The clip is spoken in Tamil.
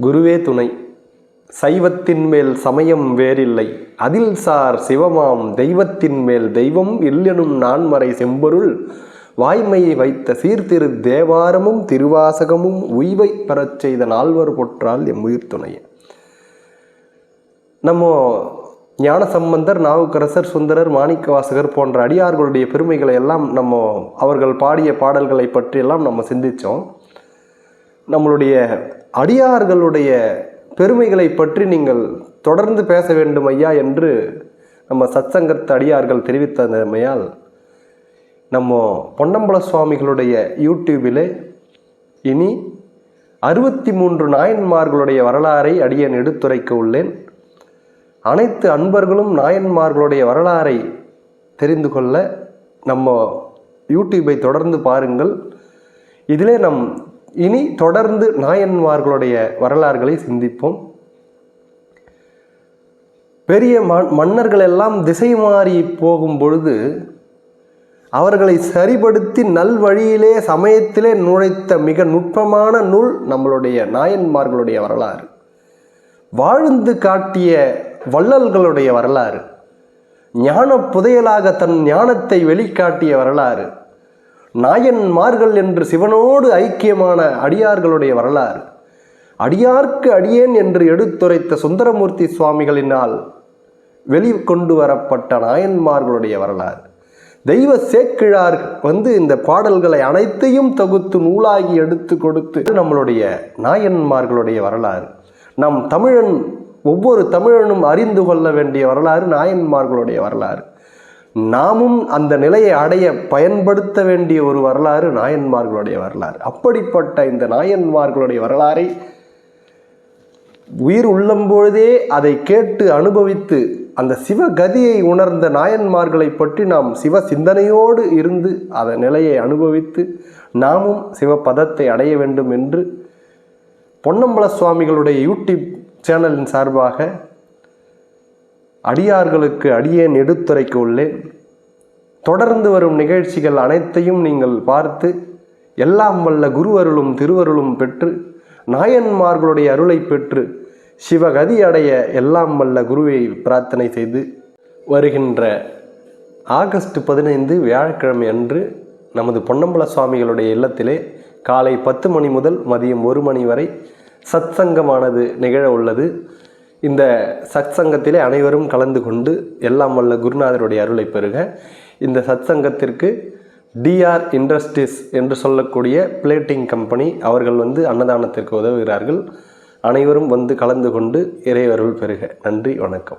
குருவே துணை. சைவத்தின் மேல் சமயம் வேறில்லை. அதில் சார் சிவமாம். தெய்வத்தின் மேல் தெய்வம் இல்லெனும் நான்மறை செம்பொருள். வாய்மையை வைத்த சீர்திரு தேவாரமும் திருவாசகமும் உய்வை பெறச் செய்த நால்வர் பொற்றால் எம் உயிர் துணையே நம்ம ஞான சம்பந்தர் நாவுக்கரசர் சுந்தரர் மாணிக்கவாசகர் போன்ற அடியார்களுடைய பெருமைகளை எல்லாம் நம்ம அவர்கள் பாடிய பாடல்களை பற்றியெல்லாம் நம்ம சிந்தித்தோம் நம்மளுடைய அடியார்களுடைய பெருமைகளை பற்றி நீங்கள் தொடர்ந்து பேச வேண்டும் ஐயா என்று நம்ம சத்சங்கத்து அடியார்கள் தெரிவித்தமையால் நம்ம பொன்னம்பல சுவாமிகளுடைய யூடியூபிலே இனி அறுபத்தி மூன்று நாயன்மார்களுடைய வரலாறை அடியன் எடுத்துரைக்க உள்ளேன். அனைத்து அன்பர்களும் நாயன்மார்களுடைய வரலாறை தெரிந்து கொள்ள நம்ம யூடியூபை தொடர்ந்து பாருங்கள். இதிலே நம் இனி தொடர்ந்து நாயன்மார்களுடைய வரலாறுகளை சிந்திப்போம். பெரிய ம- மன்னர்கள் எல்லாம் திசை மாறி போகும் பொழுது அவர்களை சரிபடுத்தி நல்வழியிலே சமயத்திலே நுழைத்த மிக நுட்பமான நூல் நம்மளுடைய நாயன்மார்களுடைய வரலாறு. வாழ்ந்து காட்டிய வள்ளல்களுடைய வரலாறு. ஞான புதையலாக தன் ஞானத்தை வெளிக்காட்டிய வரலாறு. நாயன்மார்கள் என்று சிவனோடு ஐக்கியமான அடியார்களுடைய வரலாறு. அடியார்க்கு அடியேன் என்று எடுத்துரைத்த சுந்தரமூர்த்தி சுவாமிகளினால் வெளிக்கொண்டு வரப்பட்ட நாயன்மார்களுடைய வரலாறு. தெய்வ சேக்கிழார் வந்து இந்த பாடல்களை அனைத்தையும் தொகுத்து நூலாகி எடுத்து கொடுத்து நம்மளுடைய நாயன்மார்களுடைய வரலாறு. நம் தமிழன் ஒவ்வொரு தமிழனும் அறிந்து கொள்ள வேண்டிய வரலாறு நாயன்மார்களுடைய வரலாறு. நாமும் அந்த நிலையை அடைய பயன்படுத்த வேண்டிய ஒரு வரலாறு நாயன்மார்களுடைய வரலாறு. அப்படிப்பட்ட இந்த நாயன்மார்களுடைய வரலாறை உயிர் உள்ளம்பொழுதே அதை கேட்டு அனுபவித்து அந்த சிவகதியை உணர்ந்த நாயன்மார்களை பற்றி நாம் சிவ சிந்தனையோடு இருந்து அதன் நிலையை அனுபவித்து நாமும் சிவபதத்தை அடைய வேண்டும் என்று பொன்னம்பல சுவாமிகளுடைய யூடியூப் சேனலின் சார்பாக அடியார்களுக்கு அடியே நெடுத்துறைக்கு உள்ளேன். தொடர்ந்து வரும் நிகழ்ச்சிகள் அனைத்தையும் நீங்கள் பார்த்து எல்லாம் வல்ல குருவருளும் திருவருளும் பெற்று நாயன்மார்களுடைய அருளை பெற்று சிவகதி அடைய எல்லாம் வல்ல குருவை பிரார்த்தனை செய்து வருகின்ற ஆகஸ்ட் பதினைந்து வியாழக்கிழமை அன்று நமது பொன்னம்பல சுவாமிகளுடைய இல்லத்திலே காலை பத்து மணி முதல் மதியம் ஒரு மணி வரை சத்சங்கமானது நிகழ உள்ளது. இந்த சத்சங்கத்திலே அனைவரும் கலந்து கொண்டு எல்லாம் வல்ல குருநாதருடைய அருளை பெறுக. இந்த சத்சங்கத்திற்கு டிஆர் இண்டஸ்ட்ரீஸ் என்று சொல்லக்கூடிய பிளேட்டிங் கம்பெனி அவர்கள் வந்து அன்னதானத்திற்கு உதவுகிறார்கள். அனைவரும் வந்து கலந்து கொண்டு இறையருள் பெறுக. நன்றி வணக்கம்.